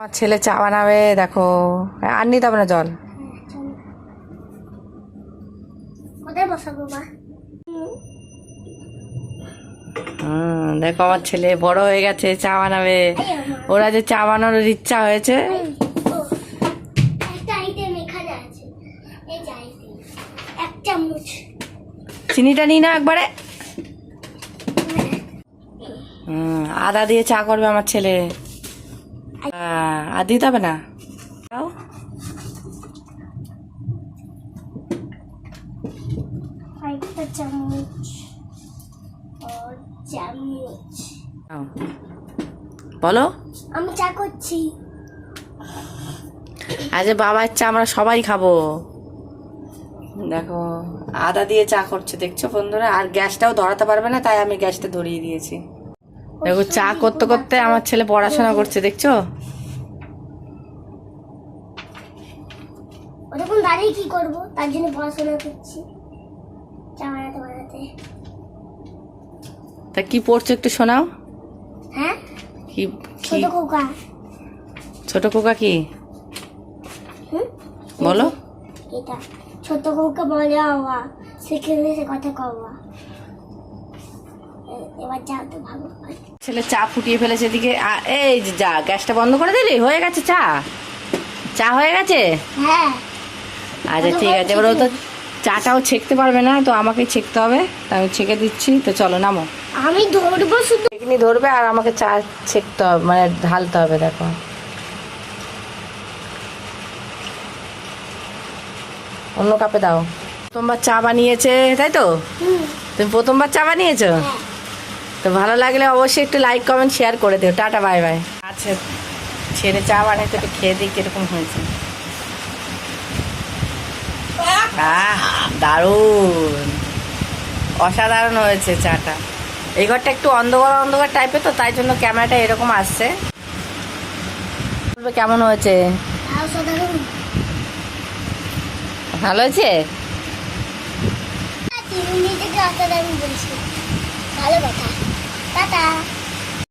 আমার ছেলে চা বানাবে দেখো। আর নিতে হবে না জল। দেখো আমার ছেলে বড় হয়ে গেছে চা বানাবে। ওরা যে চা বানানোর ইচ্ছা হয়েছে। চিনিটা নিই না একবারে। আদা দিয়ে চা করবে আমার ছেলে। আর দিতে হবে না। দাও। বলো। আমি চা করছি। আজ বাবার চা আমরা সবাই খাব। দেখো আদা দিয়ে চা করছে দেখছ বন্ধুরা? আর গ্যাসটাও ধরাতে পারবে না তাই আমি গ্যাসটা ধরিয়ে দিয়েছি। দেখো চা করতে করতে আমার ছেলে পড়াশোনা করছে দেখছ? ওরকম দাঁড়িয়ে কি করব? তার জন্য পড়াশোনা করছি। চা বানাতে বানাতে। তা কি পড়ছো একটু শোনাও? হ্যাঁ? কি ছোট খোকা। ছোট কোকা কি? বলো। এটা। ছোট খোকা মজা হওয়া। সেখানে সে কথা কওয়া। এবার যাও তো ভালো ছেলে চা ফুটিয়ে ফেলেছে এদিকে। এই যে যা গ্যাসটা বন্ধ করে দিলি? হয়ে গেছে চা? চা হয়ে গেছে? হ্যাঁ। আচ্ছা ঠিক আছে এবার ও তো চাটাও ছেঁকতে পারবে না তো আমাকে ছেঁকতে হবে। তা আমি ছেঁকে দিচ্ছি তো চলো নামো। আমি ধরবো শুধু। এখানে ধরবে আর আমাকে চা ছেঁকতে হবে মানে ঢালতে হবে দেখো। অন্য কাপে দাও। প্রথমবার চা বানিয়েছে তাই তো? তুমি প্রথমবার চা বানিয়েছো? হ্যাঁ। তো ভালো লাগলে অবশ্যই একটু লাইক কমেন্ট শেয়ার করে দিও। টাটা বাই বাই আচ্ছা ছেড়ে চা বানাইতে একটু খেয়ে দিই কীরকম হয়েছে। আহ দারুণ। অসাধারণ হয়েছে চাটা। এই ঘরটা একটু অন্ধকার অন্ধকার টাইপের তো তাই জন্য ক্যামেরাটা এরকম আসছে। কেমন হয়েছে? তাও ভালো হয়েছে? অসাধারণ বলছি ভালো কথা। টাটা